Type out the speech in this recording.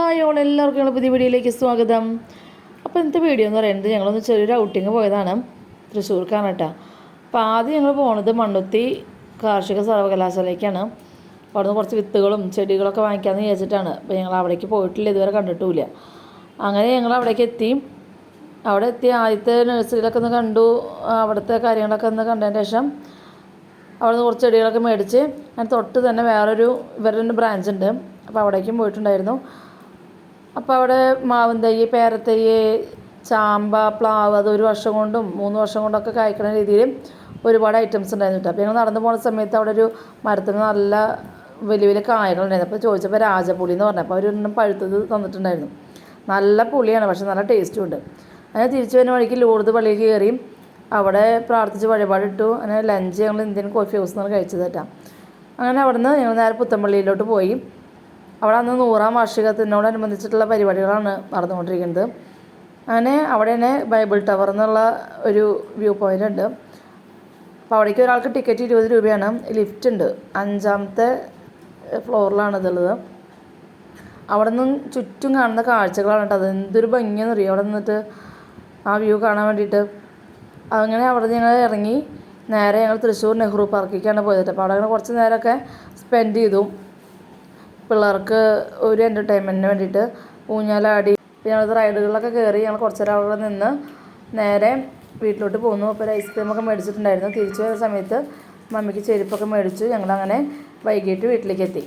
Hi all എല്ലാവർക്കും ഞങ്ങൾ പുതിയ വീഡിയോയിലേക്ക് സ്വാഗതം. അപ്പോൾ ഇന്നത്തെ വീഡിയോ എന്ന് പറയുന്നത് ഞങ്ങളൊന്ന് ചെറിയൊരു ഔട്ടിങ് പോയതാണ് തൃശ്ശൂർക്കാണ് കേട്ടോ. അപ്പോൾ ആദ്യം ഞങ്ങൾ പോണത് മണ്ണുത്തി കാർഷിക സർവകലാശാലയ്ക്കാണ്. അവിടെ അവിടുന്ന് കുറച്ച് വിത്തുകളും ചെടികളൊക്കെ വാങ്ങിക്കാമെന്ന് വിചാരിച്ചിട്ടാണ്. അപ്പോൾ ഞങ്ങൾ അവിടേക്ക് പോയിട്ടില്ല ഇതുവരെ കണ്ടിട്ടുമില്ല. അങ്ങനെ ഞങ്ങൾ അവിടേക്ക് എത്തി. അവിടെ എത്തി ആദ്യത്തെ നഴ്സറിയിലൊക്കെ ഒന്ന് കണ്ടു. അവിടുത്തെ കാര്യങ്ങളൊക്കെ ഒന്ന് കണ്ടതിന് ശേഷം അവിടെ നിന്ന് കുറച്ച് ചെടികളൊക്കെ മേടിച്ച് ഞാൻ തൊട്ട് തന്നെ വേറൊരു ഇവരുടെ ബ്രാഞ്ച് ഉണ്ട്. അപ്പോൾ അവിടേക്കും പോയിട്ടുണ്ടായിരുന്നു. അപ്പോൾ അവിടെ മാവും തൈ പേരത്തൈ ചാമ്പ പ്ലാവ് അത് ഒരു വർഷം കൊണ്ടും മൂന്ന് വർഷം കൊണ്ടൊക്കെ കായ്ക്കുന്ന രീതിയിൽ ഒരുപാട് ഐറ്റംസ് ഉണ്ടായിരുന്നു കേട്ടോ അപ്പോൾ ഞങ്ങൾ നടന്നു പോകുന്ന സമയത്ത് അവിടെ ഒരു മരത്തിന് നല്ല വലിയ വലിയ കായകളുണ്ടായിരുന്നു അപ്പോൾ ചോദിച്ചപ്പോൾ രാജപുളി എന്ന് പറഞ്ഞു. അപ്പോൾ അവർ ഒരെണ്ണം പഴുത്തത് തന്നിട്ടുണ്ടായിരുന്നു. നല്ല പുളിയാണ് പക്ഷെ നല്ല ടേസ്റ്റും ഉണ്ട്. അങ്ങനെ തിരിച്ചു വരുന്ന വഴിക്ക് ലൂർദ് പള്ളിയിൽ കയറി അവിടെ പ്രാർത്ഥിച്ച് വഴിപാടിട്ടു അങ്ങനെ ലഞ്ച് ഞങ്ങൾ ഇന്ത്യൻ കോഫി ഹൗസിൽ നിന്നാണ് കഴിച്ചത് കേട്ടോ അങ്ങനെ അവിടുന്ന് ഞങ്ങൾ നേരെ പുത്തമ്പള്ളിയിലോട്ട് പോയി. അവിടെ അന്ന് നൂറാം വാർഷികത്തിനോടനുബന്ധിച്ചിട്ടുള്ള പരിപാടികളാണ് നടന്നുകൊണ്ടിരിക്കുന്നത്. അങ്ങനെ അവിടെ തന്നെ ബൈബിൾ ടവർ എന്നുള്ള ഒരു വ്യൂ പോയിന്റ് ഉണ്ട്. അപ്പോൾ അവിടേക്ക് ഒരാൾക്ക് ടിക്കറ്റ് ഇരുപത് രൂപയാണ്. ലിഫ്റ്റ് ഉണ്ട്. അഞ്ചാമത്തെ ഫ്ലോറിലാണ് ഇതുള്ളത് അവിടെ നിന്നും ചുറ്റും കാണുന്ന കാഴ്ചകളാണ് കേട്ടോ. അത് എന്തൊരു ഭംഗിയെന്ന് അറിയാം? അവിടെ നിന്നിട്ട് ആ വ്യൂ കാണാൻ വേണ്ടിയിട്ട്. അങ്ങനെ അവിടെ നിന്ന് ഞങ്ങൾ ഇറങ്ങി നേരെ ഞങ്ങൾ തൃശ്ശൂർ നെഹ്റു പാർക്കിലേക്കാണ് പോയത്. അപ്പോൾ അവിടെ അങ്ങനെ കുറച്ച് നേരമൊക്കെ സ്പെൻഡ് ചെയ്തു. പിള്ളേർക്ക് ഒരു എന്റർടൈൻമെന്റിന് വേണ്ടിയിട്ട് ഊഞ്ഞാലാടി. പിന്നെ ഞങ്ങൾ റൈഡുകളിലൊക്കെ കയറി ഞങ്ങൾ കുറച്ച് നേരം അവിടെ നിന്ന് നേരെ വീട്ടിലോട്ട് പോന്നു. അപ്പോൾ ഒരു ഐസ്ക്രീമൊക്കെ മേടിച്ചിട്ടുണ്ടായിരുന്നു. തിരിച്ചു വരുന്ന സമയത്ത് മമ്മിക്ക് ചെരുപ്പൊക്കെ മേടിച്ചു. ഞങ്ങളങ്ങനെ വൈകിട്ട് വീട്ടിലേക്ക് എത്തി.